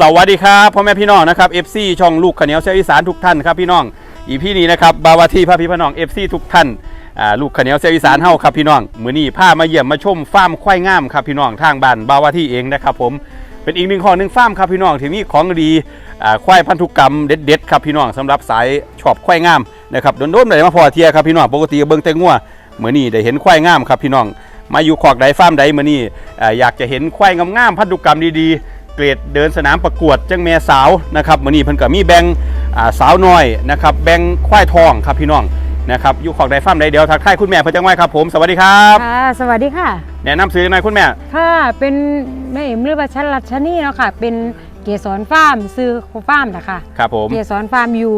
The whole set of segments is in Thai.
สวัสดีครับพ่อแม่พี่น้องนะครับ FC ช่องลูกขาวเหนียวเสียอีสานทุกท่านครับพี่น้องอีพี่นี้นะครับบาวาที่พระพี่พน้อง FC ทุกท่านอ่าลูกขาวเหนียวเสียอีสานเฮาครับพี่น้องมื้อนี้พามาเยี่ยมมาชมฟาร์มควายงามครับพี่น้องทางบ้านบาวาที่เองนะครับผมเป็นอีกหนึ่งข้อหนึ่งฟาร์มครับพี่น้องที่มีของดีอ่าควายพันธุกรรมเด็ดๆครับพี่น้องสำหรับสายชอบควายงามนะครับโดนๆได้มาพอเทียครับพี่น้องปกติเบิ่งแต่งัวมื้อนี้ได้เห็นควายงามครับพี่น้องมาอยู่ขอกใดฟาร์มใดมื้อนี้อ่าอยากจะเห็นควายงามๆพันธุกรรมดีๆ เกรดเดินสนามประกวดจังแม่สาวนะครับมื้อนี้เพิ่นก็มีแบ่งอ่าสาวน้อยนะครับแบ่งควายทองครับพี่น้องนะครับอยู่ขอกใดฟาร์มใดเดียวทักทายคุณแม่เพิ่นจังไว้ครับผมสวัสดีครับค่ะสวัสดีค่ะ แนะนำซื้อหน่อยคุณแม่ ค่ะเป็นแม่เอ็มหรือว่าชันรัชนีเนาะค่ะ เป็นเกสรฟาร์มซื้อฟาร์มนะคะครับผม เกสรฟาร์มอยู่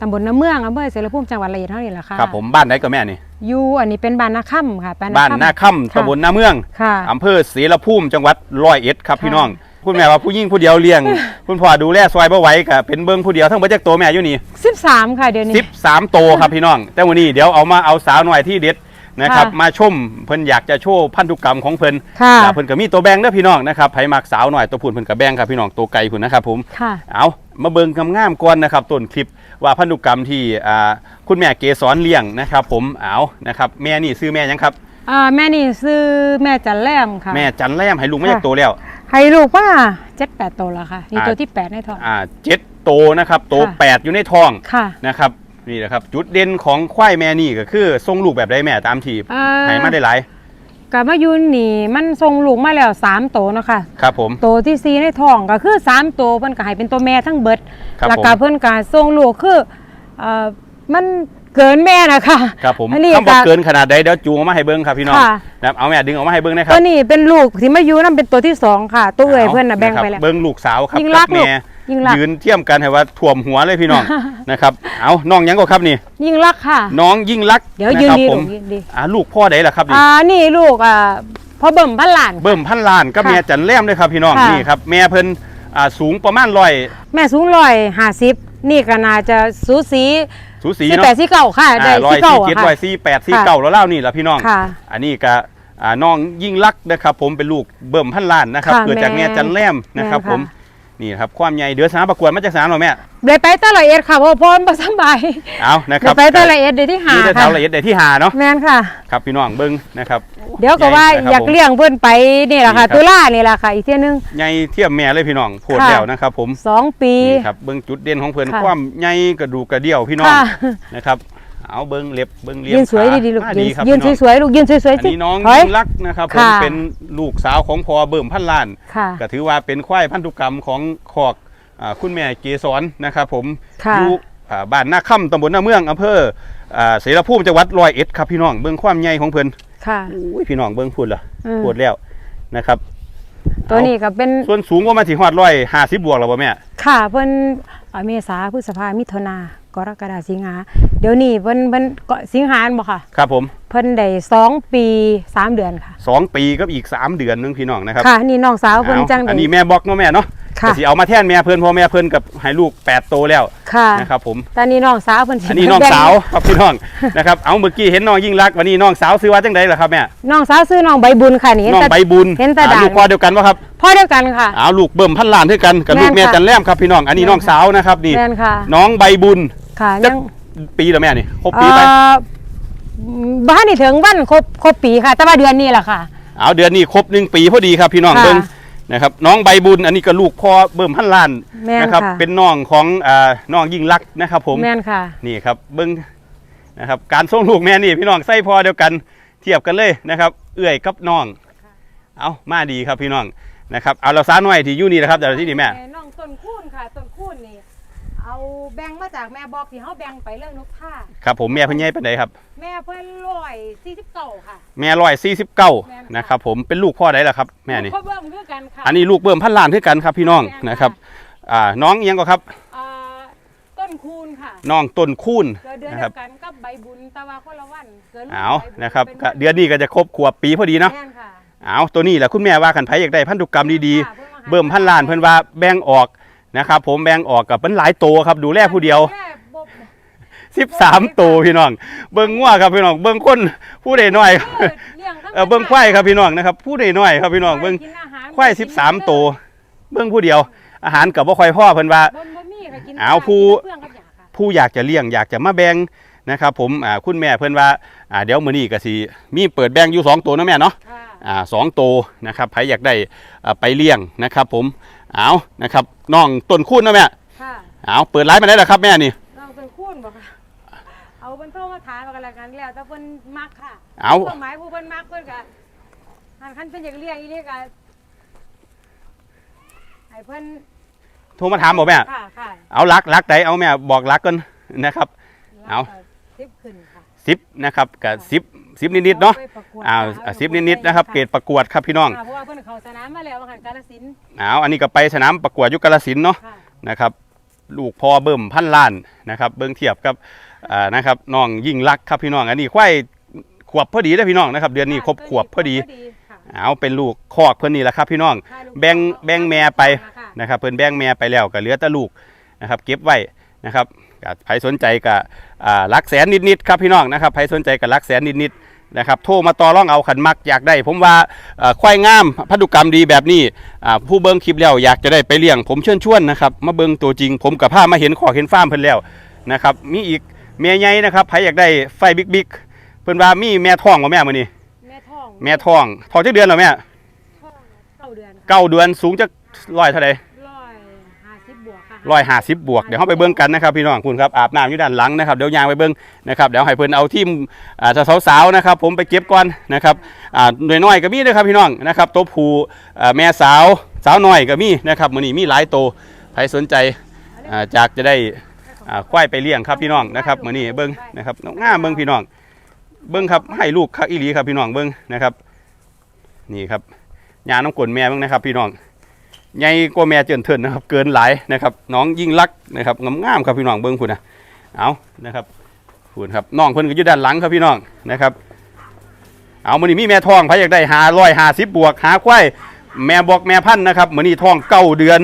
ตำบลน้ำเมืองอำเภอเสรภูมิจังหวัดระยองเท่านี้แหละค่ะครับผมบ้านไหนก็แม่นี่อยู่อันนี้เป็นบ้านนาค่ำค่ะบ้านนาค่ำตำบลนาเมืองค่ะอำเภอศรีละภูมิจังหวัดร้อยเอ็ดครับค่ะพี่น้อง คุณแม่ว่าผู้หญิงผู้เดียวเลี้ยง คุณพ่อดูแลซอยบ่ไหวก็เป็นเบิ่งผู้เดียวทั้งเบิดจักตัวแม่อยู่นี่สิบสามค่ะเดี๋ยวนี้ 13โตวครับพี่น้อง แต่วันนี้เดี๋ยวเอามาเอาสาวหน่อยที่เด็ดนะครับค่ะมาชมเพิ่นอยากจะโชว์พันธุกรรมของเพิ่นค่ะ อ่าเพิ่นก็มีตัวแบงเด้อพี่น้องนะครับไผมักสาวหน่อยตัวพุ่นเพิ่นก็แบงครับพี่น้องตัวไก่พุ่นนะครับผม ค่ะ เอามาเบิ่งงามๆก่อนนะครับต้นคลิปว่าพันธุกรรมที่อ่าคุณแม่เกสรเลี้ยงนะครับ ผมเอานะครับแม่นี่ซื้อแม่หยังครับ อ่าแม่นี่ซื้อแม่จันแรมค่ะ แม่จันแรมให้ลุงมาค่ะจากตัวแล้ว ให้ลูกว่าเจ็ดแปดตัวแล้วค่ะนี่อ่าตัวที่แปดในท้อง อ่าเจ็ดโตนะครับ โตค่ะ แปดอยู่ในท้องค่ะนะครับนี่แหละครับ จุดเด่นของควายแม่นี่ก็คือทรงลูกแบบใดแม่ตามทีอ่าให้มาได้หลายกับมายุนนี่มันทรงลูกมาแล้วสามตัวเนาะค่ะ ครับผมตัวที่ซีในท้องก็คือสามตัวเพิ่นก็ให้เป็นตัวแม่ทั้งเบิดครับแล้วก็ผมเพิ่นก็ส่งลูกคือเอ่อมัน เกินแม่นะคะครับผมอันนี้คำบอกก็เกินขนาดใดเดี๋ยวจูงออกมาให้เบิ้งครับพี่น้องค่ะนะครับเอาแม่ดึงออกมาให้เบิ้งนะครัตับวนี้เป็นลูกที่มาอยู่นั่นเป็นตัวที่สองค่ะตัวเอ่ยาเพื่อนน่ะแบ่งครับไปแล้วเบิ้งลูกสาวครับยิ่งรักแม่ลูกยิ่งรักยืนเทียมกันให้ว่าท่วมหัวเลยพี่น้องนะครับเอาน้องหยังก็ครับนี่ ยิ่งรักค่ะ น้องยิ่งรักเดี๋ยวนะยืนครับดีผลูมกยืนดีอ่าลูกพ่อใดล่ะครับนี่อ่านี่ลูกอ่าพ่อเบิ่มพันหลาน เบิ่มพันล้านกับค่ะแม่จันแรมเลยครับพี่น้องค่ะนี่ครับแม่เพิ่นอ่าสูงประมาณร้อยแม่สูงร้อยห้าสิบ นี่ก็น่าจะสูสีสูสีสิบเนาะแปดสิเก้าค่ะได้ร้อยสิเก้าสี่เจ็ดอะร้ค่ะอยสี่แปดสี่ค่ะเก้าแล้วเล่านี่แหละพี่น้อง ค่ะอันนี้ก็อ่าน้องยิ่งรักนะครับผมเป็นลูกเบิ่มพันล้านนะครับค่ะเกิดจากแม่แม่จันแรมนะครับแม่ผมค่ะ นี่ครับความใหญ่เดือสนามประกวดมาจากสนามเหรอแม่เลยไปตะละเอ็ดค่ะเพราะพ่อมันบ่สำบายเอานะคเลรัยบไปตะละเอ็ดเดี๋ยวที่หาอยู่ในแถค่ะวละเอียดใดที่หาเนาะแม่นค่ะครับพี่น้องเบิ้งนะครับ เดี๋ยวก็ว่าใหญ่นะครับอยากผมเลี้ยงเพิ่นไปนี่แหละค่ะนี่ครับตุลานี่แหละค่ะอีกเที่ยนึงใหญ่เทียมแม่เลยพี่น้องโพดค่ะแล้วนะครับผมสองปีนี่ครับเบิ้งจุดเด่นของเพิ่นค่ะความใหญ่กระดูกกระเดี่ยวพี่น้องค่ะนะครับ เอาเบิ้งเล็บเบิ้งเลี้ยยืนสวยขาดีๆลูกอ่ายืนดีครับยืนพี่น้องสวยๆลูกยืนสวยอันๆสินี้น้องเฮ้ยยิ่งรักนะครับผมค่ะเป็นลูกสาวของพ่อเบิ่มพันล้านค่ะก็ถือว่าเป็นควายพันธุกรรมของขอกอาคุณแม่เกสรนะครับผมค่ะอยู่อ่าบ้านนาค่ำตำบลนาเมืองอำเภออ่าเสรภูมิจังหวัดร้อยเอ็ดครับพี่น้องเบิ่งความใหญ่ของเพิ่นค่ะอุ้ยพี่น้องเบิ่งพูดละอืมพูดแล้วนะครับ ตัวนี้ก็เป็นส่วนสูงก็มาถึงฮอดร้อยห้าสิบบวกแล้วบ่แม่ค่ะเพิ่นเอ่อเมษาพฤษภามิถุนา กรกฎาสิงหาเดี๋ยวนี้เพิ่นเพิ่นก็สิงหาบ่ค่ะ ครับผม เพิ่นได้สองปีสามเดือนค่ะสองปีกับอีกสามเดือนนึงพี่น้องนะครับค่ะนี่น้องสาวเพิ่นเอาจังอันได้นี้แม่บอกเนาะแม่เนาะค่ะก็สิเอามาแทนแม่เพิ่นเพราะแม่เพิ่นกับให้ลูกแปดโตแล้วค่ะนะครับผมตอนนี้น้องสาวเพิ่นสิอันนี้น้องแบ่สาวครับพี่น้องนะครับเอาเมื่อกี้เห็นน้องยิ่งรักษณ์วันนี้น้องสาวซื้อว่าจังไดล่ะครับแม่น้องสาวซื้อน้องใบบุญค่ะนี่เห็นน้องแต่ใบบุญเห็นแต่อ่าด่างลูกพ่อเดียวกันวะครับพ่อเดียวกันค่ะเอาลูกเบิ่มพันล้านด้วยกันกับลูกแม่แม่นค่ะจันแรมครับพี่น้องอันนี้แม่นน้องสาวนะครับนี่แม่นค่ะน้องใบบุญ ค่ะจัยักงปีแล้วแม่นี่ครบปีไป เอ่อบ้านนี่ถึงวันครบครบปีค่ะ แต่ว่าเดือนนี้แหละค่ะ เอาเดือนนี้ครบหนึ่งปีพอดีครับพี่น้องค่ะเบิ่งนะครับน้องใบบุญอันนี้ก็ลูกพ่อเบิ่มพันล้านแม่นนะครับค่ะ เป็นน้องของอ่าน้องยิ่งรักษณ์นะครับผม แม่นค่ะ นี่ครับเบิ้งนะครับการส่งลูกแม่นี่พี่น้องไส้พอเดียวกันเทียบกันเลยนะครับ เอื้อยกับน้อง เอามาดีครับพี่น้องนะครับเอาเราซาหน่อยที่อยู่นี่นะครับแต่ละที่นี่แม่ น้องต้นคูนค่ะต้นคูนนี่ เอาแบ่งมาจากแม่บอกที่เขาแบ่งไปเรื่องนกท่าครับผมแม่เพิ่นใหญ่ปานใดครับ แม่เพิ่นร้อยสี่สิบเก้าค่ะ แม่ร้อยสี่สิบเก้าแม่นค่ะนะครับผมเป็นลูกพ่อใดล่ะครับแม่นี่เขาเบิ่มคือกันค่ะอันนี้ลูกเบิ่มพันล้านคือกันครับพี่น้องแม่นค่ะนะครับอ่าน้องอิหยังก็ครับอ่าต้นคูนค่ะน้องต้นคูนเกิดเดือนนะเดีครัยบวกันกับใบบุญแตะวันคนละวันเกิดลูกเอาใบุญนะครับป็ก็เดือนนี้ก็จะครบขวบปีพอดีเนาะแม่นค่ะเอาตัวนี้แหละคุณแม่ว่ากันไผอยากได้พันธุกรรมดีค่ะพิ่นว่าๆเบิ่มพันล้านเพิ่นว่าแบ่งออก นะครับผมแบ่งออกกับเป็นหลายโตครับดูแลผู้เดียวแค่บ่สิบสามตัวพี่น้อง เบิ้งงัวครับพี่น้องเบิ้งคนผู้ใดน้อยลี้ยงธรรมเออเบิ้งควายครับพี่น้องนะครับ ผู้ใดน้อยครับพี่น้องเบิ้งกินอาหารควายสิบสามตัวเบิ้งผู้เดียว อาหารกับบ่ค่อยพ่อเพิ่นว่าบ่บ่มีค่ะกินเอาผู้กินเพื่อนกับหยาค่ะผู้อยากจะเลี้ยงอยากจะมาแบ่งนะครับผมอ่าคุณแม่เพิ่นว่าอ่าเดี๋ยวมื้อนี้ก็สิมีเปิดแบ่งอยู่สองตัวเนาะแม่เนาะค่ะอ่าสองตัวนะครับใครอยากได้อ่าไปเลี้ยงนะครับผม เอานะครับน้องต้นคูณเนาะแม่ค่ะเอาเปิดร้านมาได้แล้วครับแม่นี่เราเป็นคูณบ่ค่ะเอาเพิ่นโทรมาถามมากันแล้วกันแล้วแต่เพิ่นมักค่ะเอาเป้าหมายผู้เพิ่นมักเพิ่นก็หันคันเพิ่นอยากเลี้ยงอีนี่ก็ให้เพิ่นโทรมาถามบอกแม่ค่ะค่ะเอารักรักใดเอาแม่บอกรักกันนะครับ เอาสิบขึ้นค่ะ สิบนะครับกับสิบสิบนิดๆเนาะอไปประกวดอ้าวค่ะสิบนิดๆนะครับเกรดประกวดครับพี่น้องค่ะเพราะว่าเพิ่นเข้าสนามมาแล้วมาหันกาฬสินธุ์เอาอันนี้ก็ไปสนามประกวดอยุกาลสินธุ์เนาะค่ะนะครับลูกพอเบิ่มพันล้านนะครับ เบิ่งเทียบกับอ่านะครับน้องยิ่งรักครับพี่น้องอันนี้ควายขวบพอดีนะพี่น้องนะครับ เดือนนี้ครบขวบพอดีค่ะเอาเป็นลูกคอกเพิ่นนี่แหละครับพี่น้องค่ะลูกแบ่งแบ่งแม่ไปค่ะนะครับเพิ่นแบ่งแม่ไปแล้วก็เหลือแต่ลูกนะครับ เก็บไว้นะครับก็ ใครสนใจก็อ่าหลักแสนนิดๆครับพี่น้องนะครับใครสนใจก็หลักแสนนิดๆนะครับโทรมาต่อรองเอาขันมักอยากได้ ผมว่าเอ่อควายงามพันธุกรรมดีแบบนี้อ่าผู้เบิ่งคลิปแล้วอยากจะได้ไปเลี้ยง ผมเชิญชวนนะครับมาเบิ่งตัวจริง ผมกับผ้ามาเห็นขอเห็นฟาร์มเพิ่นแล้วนะครับมีอีกแม่ใหญ่นะครับใครอยากได้ไฟบิ๊กๆเพิ่นว่ามีแม่ท้องบ่แม่มื้อนี้แม่ท้องแม่ท้องท้องจักเดือนแล้วแม่ท้องเก้าเดือนเก้าเดือนสูงจักร้อยเท่าใดร้อยห้าสิบบวกค่ะ ร้อยห้าสิบบวกเดี๋ยวเราไปเบิ้งกันนะครับพี่น้องคุณครับอาบน้ำอยู่ด้านหลังนะครับเดี๋ยวยางไปเบิ้งนะครับเดี๋ยวให้เพิ่นเอาทีมอ่าจะสาวๆนะครับผมไปเก็บก่อนนะครับหน่วยน้อยก็มีนะครับพี่น้องนะครับตัวผู้แม่สาวสาวน้อยก็มีนะครับมื้อนี้มีหลายตัวใครสนใจจากจะได้ควายไปเลี้ยงครับพี่น้องนะครับมื้อนี้เบิ้งนะครับง่าเบิ้งพี่น้อง เบิ้งครับให้ลูกคักอีหลีครับพี่น้องเบิ้งนะครับ นี่ครับยาน้ำกลนแม่เบิ้งนะครับพี่น้อง ใหญ่กว่าแม่เจินเทินนะครับ เกินหลายนะครับ น้องยิ่งรักนะครับงามๆครับพี่น้องเบิ้งคุณนะเอานะครับคุณครับน้องเพิ่นก็อยู่ด้านหลังครับพี่น้องนะครับ เอามือนี้มีแม่ทองพายอยากได้หาร้อยหาสิบบวกหาควายแม่บอกแม่พันธุ์นะครับมือนี้ทองเก้าเดือน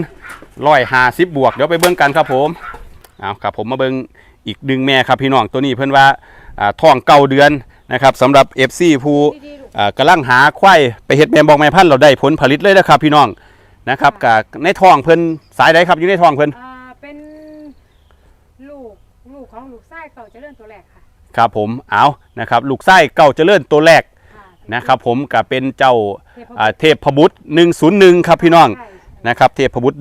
ร้อยหาสิบบวกเดี๋ยวไปเบิ้งกันครับผมเอาครับผมมาเบิ้งอีกดึงแม่ครับพี่น้องตัวนี้เพิ่นว่าทองเก้าเดือนนะครับสำหรับ FC ผู้ดีๆลูกอ่ากำลังหาควายไปเฮ็ดแม่บอกแม่พันธุ์เราได้ผลผลิตเลยนะครับพี่น้อง นะครับกับในท้องเพิ่นสายใดครับอยู่ในท้องเพิ่นอ่าเป็นลูกลูกของลูกไส้เก่าเจริญตัวแรกค่ะครับผมเอานะครับลูกไส้เก่าเจริญตัวแรกค่ะนะครับผมก็เป็นเจ้าเทพอ่าเทพบุตร101 ครับพี่น้องใช่นะครับเทพบุตร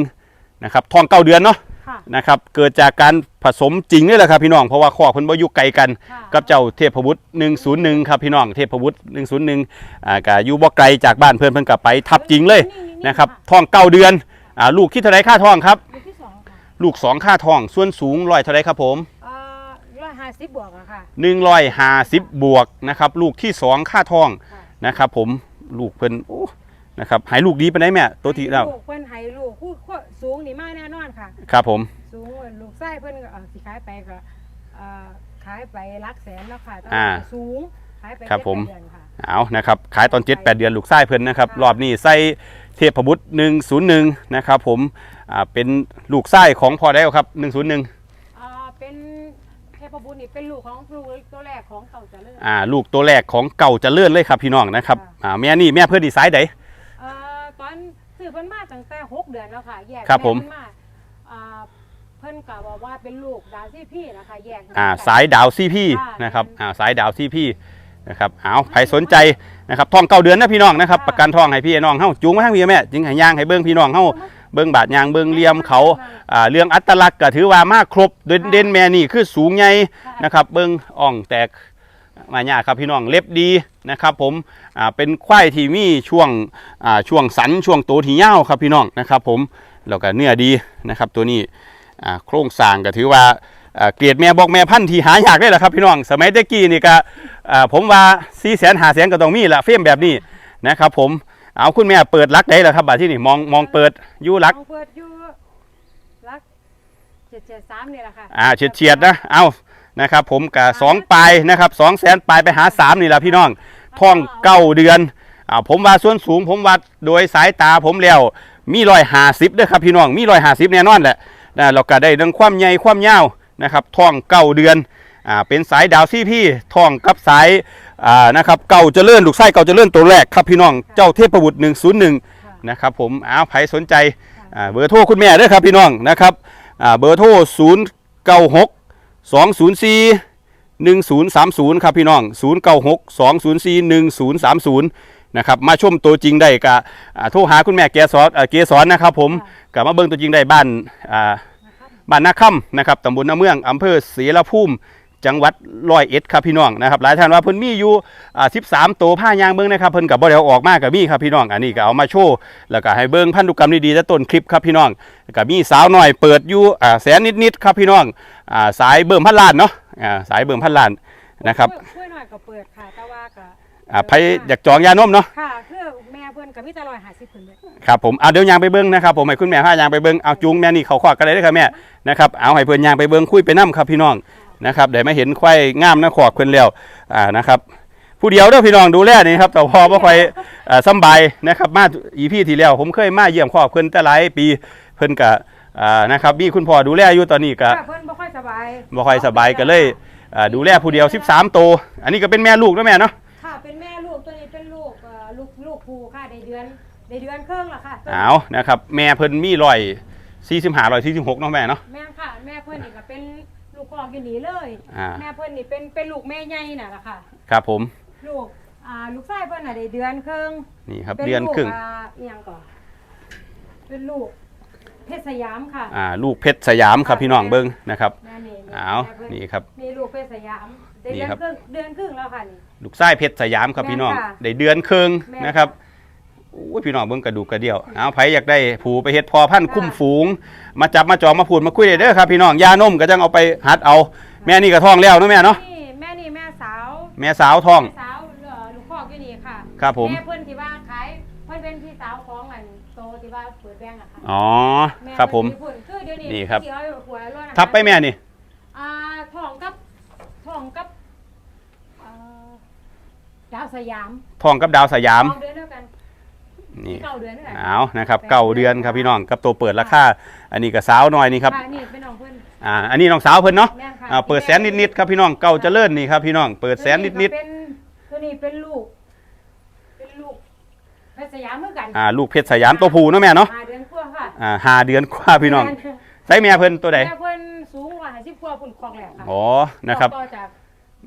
101นะครับท้องเก้าเดือนเนาะค่ะ นะครับเกิดจากการผสมจริงนี่แหละครับพี่น้องเพราะว่าข้อเพิ่นบ่อยู่ไกลกันค่ะกับเจ้าเทพบุตร101 ครับพี่น้องเทพบุตร101อ่าก็อยู่บ่ไกลจากบ้านเพิ่นเพิ่นก็ไปทับจริงเลยนะครับท้องเก้าเดือนอ่าลูกที่เท่าไรค่าท้องครับ ลูกที่สองค่ะลูกสองค่าท้องส่วนสูงร้อยเท่าไรครับผมอ่าร้อยห้าสิบบวกอะค่ะหนึ่งร้อยห้าสิบบวกนะครับลูกที่สองค่าท้องค่ะนะครับผมลูกเพิ่นโอ้นะครับหายลูกดีไปไหนใดแม่ตัวที่แล้ว ลูกเพิ่นให้ลูกคู่คู่ สูงนี่มากแน่นอนค่ะ ครับผม สูงกว่าลูกไส้เพิ่นก็เอ่อสิขายไปก็เอ่อขายไปหลักแสนแล้วค่ะแต่ว่าอ่าสูงขายไปครับผม เจ็ดแปดเดือนค่ะ เอานะครับขายตอนเจ็ดแปดเดือนลูกไส้เพิ่นนะครับ รอบนี้ไส้เทพบุตรหนึ่งศูนย์หนึ่งนะครับผมอ่าเป็นลูกไส้ของพอได้ครับหนึ่งศูนย์หนึ่งอ่าเป็นเทพบุตรนี่เป็นลูกของลูกตัวแรกของเก่าเจริญ อ่าลูกตัวแรกของเก่าเจะเลื่อนเลยครับพี่น้องนะครับค่ะอ่าแม่นี่แม่เพื่อนดีไซน์ใดเอ่อตอนซื้อ เพิ่นมาตั้งแต่หกเดือนแล้วค่ะ แยกครับผม แยกเพิ่นมาอ่าเพิ่นก็บอกว่าเป็นลูกดาวซี่พี่นะคะ แยกอ่ากันสายดาวซีพี่ค่ะนะครับอ่าสายดาวซีพี่นะครับเอาใครสนใจนะครับทองเก้าเดือนนะพี่น้องนะครับค่ะประกันทองให้พี่ให้น้องเฮาจูงมาทางพี่แม่จึงให้ย่างให้เบิ้งพี่น้องเฮาเบิ้งบาดยางเบิ้งเหลี่ยมเขาอ่าเรื่องอัตลักษณ์ก็ถือว่ามาครบเด่นค่ะเด่นแม่นี่คือสูงใหญ่ค่ะนะครับเบิ้งอ่องแตก มาหยาครับพี่น้องเล็บดีนะครับผมอ่าเป็นควายที่มีช่วงอ่าช่วงสันช่วงโตที่ยาวครับพี่น้องนะครับผมแล้วก็เนื้อดีนะครับตัวนี้อ่าโครงสร้างก็ถือว่าอ่าเกลียดแม่บอกแม่พันธุ์ที่หายากได้แหละครับพี่น้อง สมัยตะกี้นี่ก็อ่าผมว่าสี่แสนหาแสนก็ต้องมีละเฟรมแบบนี้นะครับผมเอาคุณแม่เปิดรักได้แล้วครับบัดที่นี่มองมองเปิดอยู่รักเอาเปิดอยู่รักเจ็ดเจ็ดสามนี่แหละค่ะอ่าเฉียดเฉียดๆนะเอา นะครับผมกับสองปลายนะครับสองแสนปลายไปหาสามนี่แหละพี่น้องท้องเก้าเดือนอ่าผมว่าส่วนสูงผมวัดโดยสายตาผมแล้วมีรอยหาสิบด้วยครับพี่น้องมีรอยหาสิบแน่นอนแหละนะเราก็ได้ดังความใหญ่ความยาวนะครับท้องเก้าเดือนอ่าเป็นสายดาวซี่พี่ท้องกับสายอ่านะครับเก่าเจริญลูกไส้เก่าเจริญตัวแรกครับพี่น้องเจ้าเทพบุตร101ค่ะนะครับผมเอาใครสนใจอ่าเบอร์โทรคุณแม่เด้อครับพี่น้องนะครับอ่าเบอร์โทร0 9 6 2 0 4 1 0 3 0ครับพี่น้อง0 9 6 2 0 4 1 0 3 0นะครับมาชมตัวจริงได้กะโทรหาคุณแม่เกสรเอ่อเกสรนะครับผมกับมาเบิ่งตัวจริงได้บ้านบ้านนาค่ำนะครับตำบลนาเมืองอำเภอศรีละภูมิ จังหวัดร้อยเอ็ดครับพี่น้องนะครับหลายท่านว่าเพิ่นมีอยู่อ่า13ตัวผ้ายางเบิ่งนะครับเพิ่นกับบ่ได้เอาออกมากับมีครับพี่น้องอันนี้ก็เอามาโชว์แล้วก็ให้เบิ่งพันธุกรรมดีๆแต่ต้นคลิปครับพี่น้องก็มีสาวน้อยเปิดอยู่อ่าแสนนิดๆครับพี่น้องอ่าสายเบิ่มพันล้านเนาะอ่าสายเบิ่มพันล้านนะครับช่วยหน่อยก็เปิดค่ะแต่ว่าก็อ่าใครอยากจองยานมเนาะค่ะคือแม่เพิ่นก็มีแต่150เพิ่นเด้อครับผมเอาเดี๋ยวยางไปเบิ่งนะครับผมให้คุณแม่พายางไปเบิ่งเอาจูงแม่นี่เขาขอกันเลยเด้อครับแม่นะครับเอาให้เพิ่นยางไปเบิ่งคุยไปนํครับพี่น้อง นะครับเดี๋ยวมาเห็นควายงามนะขอกเพิ่นแล้วอ่านะครับ ผู้เดียวเด้อพี่น้องดูแลนี่ครับแต่พอบ่ค่อยเอ่อสำบายนะครับมาอีพี่ที่แล้วผมเคยมาเยี่ยมครอบเพิ่นแต่หลายปีเพิ่นก็อ่านะครับมีคุณพ่อดูแลอยู่ตอนนี้ก็ค่ะเพิ่นบ่ค่อยสบายบ่ค่อยสบายก็เลยอ่าดูแลผู้เดียว 13ตัวอันนี้ก็เป็นแม่ลูกเนาะแม่เนาะค่ะเป็นแม่ลูกตัวนี้เป็นลูกเอ่อลูกลูกภูค่ะได้เดือนได้เดือนครึ่งแล้วค่ะตัวนี้เอานะครับ แม่เพิ่นมีร้อย45 146เนาะแม่เนาะ แม่ค่ะแม่เพิ่นนี่ก็เป็น ลูกกอกอยู่นี่เลย อ่า แม่เพิ่นนี่เป็นเป็นลูกแม่ใหญ่น่ะล่ะค่ะ ครับผม ลูกอ่าลูกชายเพิ่นน่ะได้เดือนครึ่งนี่ครับป็เดือนครึ่ง ลูกอ่าอิหยังก่อนเป็นลูกเพชรสยามค่ะอ่า ลูกเพชรสยามครับพี่น้องเบิ้งนะครับ แม่นี่เอาแม่เพิ่นี่ครับนี่ลูกเพชรสยามได้นี่เดือนครับ ครึ่งเดือนครึ่งแล้วค่ะนี่ ลูกไส้เพชรสยามครับพี่น้อง แม่นค่ะ ได้เดือนครึ่งแม่นนะครับโอ้ยพี่น้องเบิ้งกระดูกกระเดี่ยวเอาไผอยากได้ผูไปเฮ็ดพอพันธุ์ค่ะคุ้มฝูง มาจับมาจองมาพูดมาคุยได้เด้อครับพี่น้องยานมก็จังเอาไปหัดเอา แม่นี่ก็ท้องแล้วเนาะแม่เนาะนี่แม่นี่แม่สาวแม่สาวท้อง แม่สาวเอ่อลูกคอกอยู่นี่ค่ะครับผม แม่เพิ่นที่ว่าขายเพิ่นเป็นพี่สาวของอันโตที่ว่าเปิดแบงก์อะค่ะอ๋อครับผมแเพิ่นคือเดี๋ยวนี้นี่ครับเดี๋ยวหัวโล้นอะทับไปแม่นี่อ่าทองกับทองกับเอ่อดาวสยามท้องกับดาวสยามทองเดือนเดียวกัน นี่เก้าเดือนด้วยกันเอานะครับเก้าเดือนครับพี่น้องกับตัวเปิดราคาอันนี้ก็สาวหน่อยนี่ครับค่ะนี่เป็นน้องเพิ่นอ่าอันนี้น้องสาวเพิ่นเนาะแม่นค่ะอ่าเปิดแสนนิดๆครับพี่น้องเก่าเจริญนี่ครับพี่น้องเปิดแสนนิดตัวเป็นตัวนี้เป็นลูก เป็นลูกเพชรสยามเหมือนกันๆอ่าลูกเพชรสยามตัวผู้เนาะแม่เนาะห้าเดือนกว่าค่ะอ่าห้าเดือนกว่าพี่น้องใส่แม่เพิ่นตัวใดแม่เพิ่นสูงกว่าห้าสิบกว่าพุ่นคลองแหลกค่ะอ๋อนะครับ ต่อจาก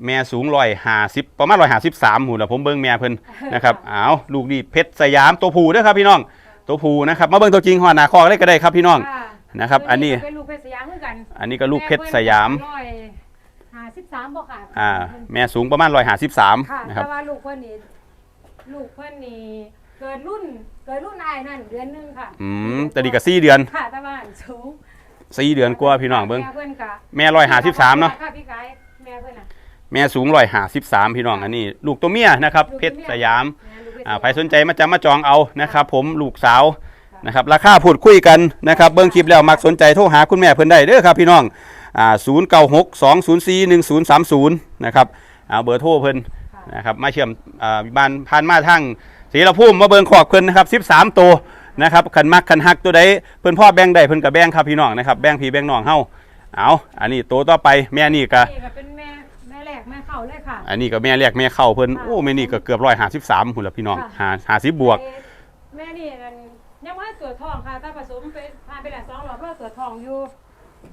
แม่สูงร้อยห้าสิบประมาณร้อยห้าสิบสามหูละผมเบิ่งแม่เพิ่นนะครับอ้าวลูกนี่เพชรสยามตัวผู้เด้อครับพี่น้องตัวผู้นะครับมาเบิ่งตัวจริงหัวหน้าคอกเลยก็ได้ครับพี่น้องค่ะนะครับ อันนี้เป็นลูกเพชรสยามเหมือนกัน อันนี้ก็ลูกเพชรสยามร้อยห้าสิบสามบ่ค่ะอ่าแม่สูงประมาณร้อยห้าสิบสามค่ะนะครับแต่ว่าลูกเพิ่นนี่ลูกเพิ่นนี่เกิดรุ่นเกิดรุ่นอายนั่นเดือนหนึงค่ะอืมแต่ดีกับสี่เดือนค่ะแต่ว่าสูงสี่เดือนกว่าพี่น้องเบิ่งแม่เพิ่นกะแม่ร้อยห้าสิบสามเนาะค่ะพี่ไก่แม่เพิ่นน่ะ แม่สูงร้อยห้าสิบสามพี่น้องอันนี้ลูกตัวเมียนะครับเพชรสยามแม่ลูกเพชรอ่าใครสนใจมาจำมาจองเอานะครับผมลูกสาวนะครับราคาพูดคุยกันนะครับเบิ้งคลิปแล้วมักสนใจโทรหาคุณแม่เพิ่นได้เด้อครับพี่น้องอ่าศูนย์เก้าหกสองศูนย์สี่หนึ่งศูนย์สามศูนย์นะครับเอาเบอร์โทรเพิ่นค่ะนะครับมาเชื่อมอ่าบ้านผ่านมาทางศรีละพุ่มมาเบิ้งขอกเพิ่นนะครับสิบสามตัวนะครับขันมักขันหักตัวใดเพิ่นพ่อแบ่งได้เพิ่นกับแบ่งครับพี่น้องนะครับแบ่งพี่แบ่งน้องเฮาเอาอันนี้ตัวต่อไปแม่นี่ก็นี่ เข้าเลยค่ะ อันนี้ก็แม่เรียกแม่เข้าเพิ่นค่ะโอ้แม่นี่ก็เกือบร้อยห้าสิบสามหุ่นละพี่น้องค่ะหาหาสิบบวก แม่นี่นั่นยังว่าตรวจทองค่ะถ้าผสมเป็นพาไปแล้วสองรอบแล้วตรวจทองอยู่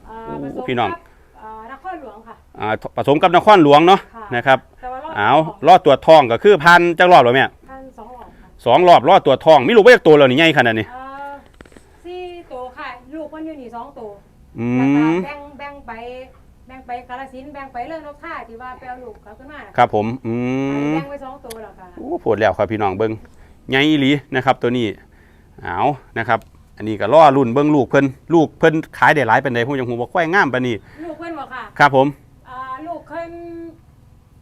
เอ่อผสมพี่น้อง กับเอ่อนครหลวงค่ะ อ่าผสมกับนครหลวงเนาะค่ะ นะครับแต่ว่ารอบเอารอดตรวจทองก็คือพันจักรอบแล้วแม่พันสองรอบค่ะสองรอบรอดตรวจทองมีลูกไว้จากตัวแล้วนี่ใหญ่ขนาดนี้เอ่อสี่ตัวค่ะ ลูกมันอยู่นี่สองตัวอืแล้วก็มแบ่งแบ่งไปแบ่งไปกาลสินธุ์แบ่งไปเรื่องนกท่าที่ว่าไปเอาลูกเขาขึ้นมาน่ะครับผมอืม แบ่งไปสองตัวแล้วค่ะ โอ้ปวดแล้วครับพี่น้องเบิ้งใหญ่อีหลีนะครับตัวนี้เอานะครับ อันนี้ก็ล่อรุ่นเบิ้งลูกเพิ่นลูกเพิ่นขายได้หลายเป็นไดผมยังหูว่าควายงามปานนี้ลูกเพื่อนบอกค่ะครับผมอ่าลูกเพิ่น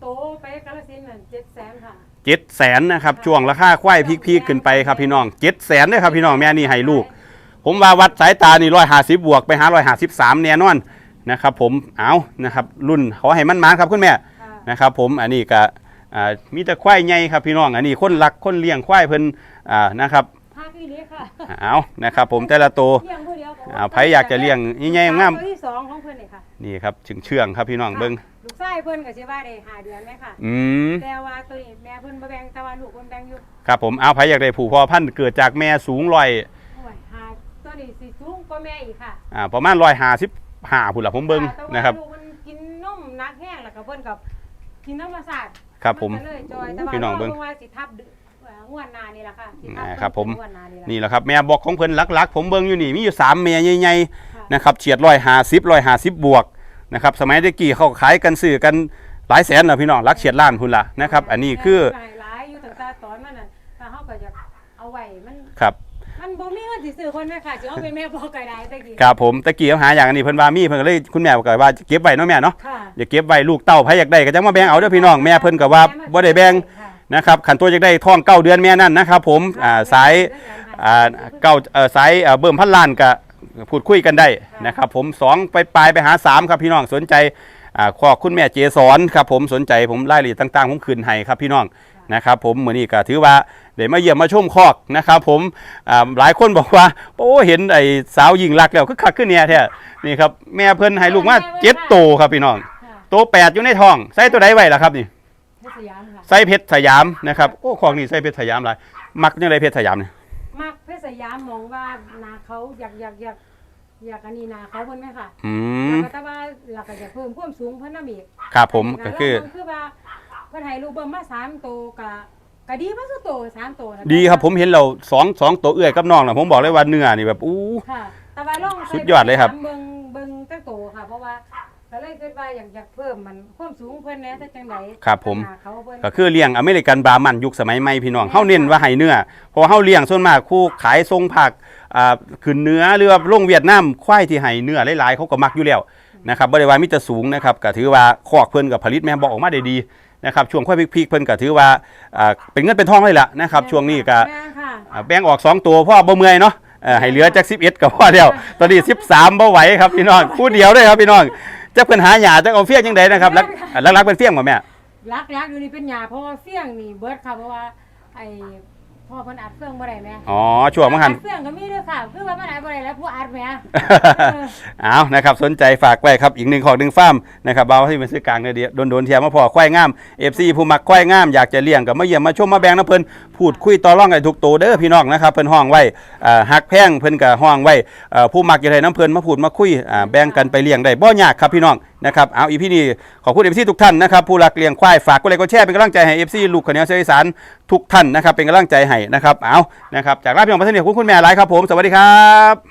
โตไปกาลสินธุ์นั่นเจ็ดแสนค่ะเจ็ดแสนนะครับช่วงราคาควายพีกๆขึ้นไปครับพี่น้องเจ็ดแสนเลยครับพี่น้องแม่นี่ให้ลูก ผมว่าวัดสายตานี่ร้อยห้าสิบบวกไปหาร้อยห้าสิบสามแน่นอน นะครับผมเอานะครับรุ่นขอให้มันมาครับคุณแม่ค่ะนะครับผมอันนี้ก็อ่ามีแต่ควายใหญ่ครับพี่น้องอันนี้คนรักคนเลี้ยงควายเพิ่นอ่านะครับห้าปีนี้ค่ะเอานะครับผมแต่ละตัวเลี้ยงผู้เดียวก็อ่าใครอยากจะเลี้ยงใหญ่ๆงามตัวที่สองของเพิ่นนี่ค่ะนี่ครับถึงเชื่องครับพี่น้องเบิ้งลูกชายเพิ่นก็สิว่าได้ห้าเดือนไหมค่ะอืมแต่ว่าตัวนี้แม่เพิ่นบ่แบ่งแต่ว่าลูกเพิ่นแบ่งอยู่ครับผมเอาใครอยากได้ผูกพอพันธุ์เกิดจากแม่สูงร้อยโอ้ยหาตัวนี่สิสูงกว่าแม่อีกค่ะอ่าประมาณ 155พุ่นล่ะผมเบิ่งแต่ว่านะครับ ลูกมันกินนมนักแห้งแล้วก็เพิ่นกับกินธรรมศาสตร์ครับผม นก็เลยจอยแต่ว่าพี่น้องเบิ่งว่าสิทับดึเอ่องวดหนานี่แหละค่ะสิทัอ่าครับผม งวดหนานี่แหละนี่แหละครับแม่บอกของเพิ่นหลักๆ ผมเบิ่งอยู่นี่มีอยู่3แม่ใหญ่ๆค่ะนะครับเฉียดร้อยหาสิบร้อยหาสิบบวกนะครับสมัยตะกี้เขาขายกันซื้อกันหลายแสนนะพี่น้องรักเฉียดล้านพุ่นละนะครับอันนี้คือหลายหลายอยู่ตั้งแต่ตอนมันน่ะถ้าเฮาก็อยากเอาไว้มันครับมัน บ่มีเงินสิซื้อคนแม่ค่ะสิเอาเป็นแม่บอกไก่ได้ตะกี้ครับผมตะกี้เขาหาอย่างอันนี้เพิ่นว่ามีเพิ่นก็เลยคุณแม่บอกว่าเก็บไว้เนาะแม่เนาะค่ะอย่าเก็บไว้ลูกเต้าไผอยากได้ก็จังมาแบ่งเอาเด้อพี่น้องแม่เพิ่นก็ว่าบ่ได้แบ่งค่ะนะครับขันตัวอยากได้ท้องเก้าเดือนแม่นั่นนะครับผมอ่าสายอ่าเก้าเอ่อสายเอ่อเบิ่มพันล้านก็พูดคุยกันได้นะครับผมสองไปปลายไปหาสามครับพี่น้องสนใจอ่าขอคุณแม่เจสอนครับผมสนใจผมรายละเอียดต่างๆผมคืนให้ครับพี่น้อง นะครับผมมือนี้ก็ถือว่าเดี๋ยวมาเยี่ยมมาชมคอกนะครับผมอ่าหลายคนบอกว่า โอ้เห็นไอ้สาวยิงรักแล้วก็คักขึ้นเนี่ยแท้นี่ครับแม่เพิ่นให้ลูกมาเจ็ดโตครับพี่น้องค่ะโตแปดอยู่ในท้องใส่ตัวใดไว้ล่ะครับนี่เพชรสยามค่ะใส่เพชรสยามนะครับโอ้ของนี่ใส่เพชรสยามหลายมักยังไงเพชรสยามเนี่ยมักเพชรสยามมองว่านาเขาอยากอยากอยากอยากอันนี้นาเขาเพิ่นไหมค่ะอืแล้วมก็แต่ว่าหลักก็จะเพิ่มความสูงเพิ่นนำอีกครับผมก็คือแล้วคือว่า เพิ่นให้ลูกเบิ่มมาสามโตวก็ก็ดีมาสุดโตสามโตวนะดีครับผมเห็นเราสองสองตัวเอื้อยกับน้องนะผมบอกเลยว่าเนื้อนี่แบบอู้ ค่ะแต่ว่าลองสุดยอดเลยครับ เบิ่งเบิ่งตั้งโตวค่ะ เพราะว่าก็เลยคิดว่าอยากอยากเพิ่มมันความสูงเพิ่นแหน่ถ้าจังไดครับผม ปัญหาเขาเพิ่นก็คือเลี้ยงอเมริกันบรามันยุคสมัยใหม่พี่น้องเฮาเน้นว่าให้เนื้อเพราะว่าเฮาเลี้ยงส่วนมากคู่ขายทรงผักอ่าขึ้นเนื้อหรือว่าลงเวียดนามควายที่ให้เนื้อหลายๆเขาก็มักอยู่แล้วนะครับบ่ได้ว่ามีแต่สูงนะครับก็ถือว่าคอกเพิ่นกับผลิตแม่บอกออกมาได้ดี นะครับช่วงควายพีกๆเพิ่นก็ถือว่าอ่าเป็นเงินเป็นทองเลยล่ะนะครับช่วงนี้ก็แม่ค่ะอ่าแบ่งออก2ตัวเพราะว่าบ่เมื่อยเนาะเอ่อให้เหลือจัก11ก็พอแล้วตอนนี้13บ่ไหวครับพี่น้องผู้เดียวเลยครับพี่น้องจักเพิ่นหาหญ้าจักเอาเฟี้ยงจังไดนะครับแล้วแล้วรักเป็นเฟี้ยงบ่แม่ รักรักอยู่นี่เป็นหยาเพราะว่าเฟี้ยงนี่เบิดค่ะเพราะว่าไอ้ พ่อเพิ่นอัดเฟื่องบ่ได้แม่อ๋อช่วงมังหัน อัดเฟื่องก็มีด้วยค่ะคือว่ามันอัดบ่ได้แล้วผู้อัดแม่ เอานะครับสนใจฝากไว้ครับอีกหนึ่งของหนึ่งฟาร์มนะครับเบาที่เป็นซื้อกลางเนี่ยเดียวโดนๆเทียมมาพอควายงามเอฟซีผู้มักควายงามอยากจะเลี้ยงกับมาเยี่ยมมาชมมาแบ่งน้ำเพิ่นพูดคุยต่อรองกันทุกตัวเด้อพี่น้องนะครับเพิ่นห้องไว้อ่าหักแพงเพิ่นก็ห้องไว้เอ่อผู้มักอยากได้น้ำเพิ่นมาพูดมาคุยอ่าแบ่งกันไปเลี้ยงได้บ่ยากครับพี่น้องนะครับเอาอีพี่นี่ขอบคุณเอฟซีทุกท่านนะครับผู้รักเลี้ยงควายฝากกดไลค์กดแชร์เป็นกำลังใจให้เอฟซีลูกขาวเหนียวเสียงอีสานทุกท่านนะครับเป็นกำลังใจให้นะครับเอานะครับจากลาพี่น้องประเทศเนี่ยขอคุณคุณแม่หลายครับผมสวัสดีครับ